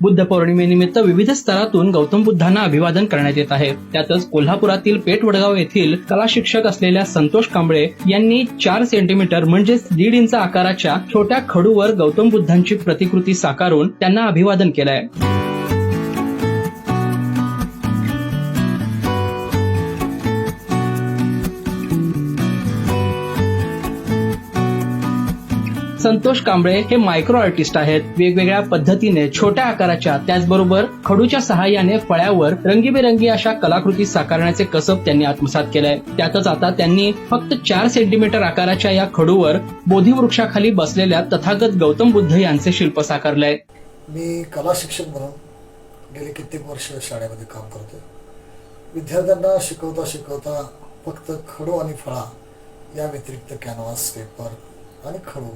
बुद्ध पौर्णिमेनिमित्त विविध स्तरातून गौतम बुद्धांना अभिवादन करण्यात येत आहे. त्यातच कोल्हापुरातील पेठ वडगाव येथील कला शिक्षक असलेल्या संतोष कांबळे यांनी चार सेंटीमीटर म्हणजेच दीड इंच आकाराच्या छोट्या खडूवर गौतम बुद्धांची प्रतिकृती साकारून त्यांना अभिवादन केलंय. संतोष कांबळे हे मायक्रो आर्टिस्ट आहेत. वेगवेगळ्या पद्धतीने छोट्या आकाराच्या त्याचबरोबर खडूच्या सहाय्याने फळ्यावर रंगीबेरंगी अशा कलाकृती साकारण्याचे कसब त्यांनी आत्मसात केलंय. त्यातच आता त्यांनी फक्त चार सेंटीमीटर आकाराच्या या खडूवर बोधी वृक्षाखाली बसलेल्या तथागत गौतम बुद्ध यांचे शिल्प साकारलंय. मी कला शिक्षक म्हणून गेली कित्येक वर्ष शाळेमध्ये काम करतो विद्यार्थ्यांना शिकवता शिकवता फक्त खडू आणि फळा या व्यतिरिक्त कॅनव्हास पेपर आणि खडू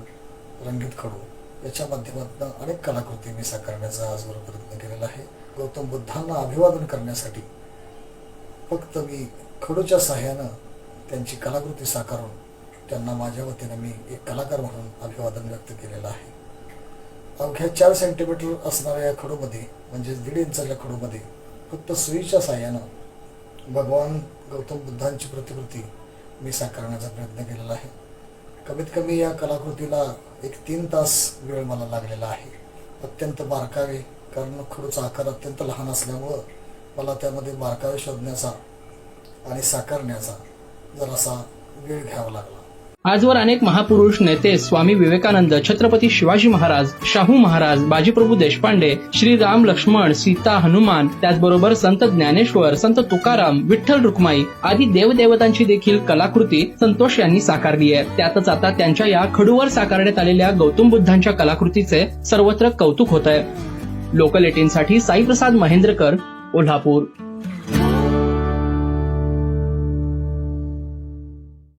रंगीत खडू याच्या माध्यमातून अनेक कलाकृती मी साकारण्याचा आजवर प्रयत्न केलेला आहे. गौतम बुद्धांना अभिवादन करण्यासाठी फक्त मी खडूच्या सहाय्यानं त्यांची कलाकृती साकारून त्यांना माझ्या वतीनं मी एक कलाकार म्हणून अभिवादन व्यक्त केलेलं आहे. अवघ्या चार सेंटीमीटर असणाऱ्या या खडूमध्ये म्हणजे दीड इंचाच्या खडूमध्ये फक्त सुईच्या साह्यानं भगवान गौतम बुद्धांची प्रतिकृती मी साकारण्याचा प्रयत्न केलेला आहे. कमीत कमी या कलाकृतीला एक तीन तास वेळ मला लागलेला आहे. अत्यंत बारकावे कारण खडूचा आकार अत्यंत लहान असल्यामुळं मला त्यामध्ये बारकावे शोधण्याचा आणि साकारण्याचा जरासा वेळ घ्यावा लागला. आजवर अनेक महापुरुष नेते स्वामी विवेकानंद छत्रपती शिवाजी महाराज शाहू महाराज बाजीप्रभू देशपांडे श्री राम लक्ष्मण सीता हनुमान त्याचबरोबर संत ज्ञानेश्वर संत तुकाराम विठ्ठल रुक्माई आदी देवदेवतांची देखील कलाकृती संतोष यांनी साकारली आहे. त्यातच आता त्यांच्या या खडूवर साकारण्यात आलेल्या गौतम बुद्धांच्या कलाकृतीचे सर्वत्र कौतुक होत आहे. लोकल एटीनसाठी साईप्रसाद महेंद्रकर कोल्हापूर.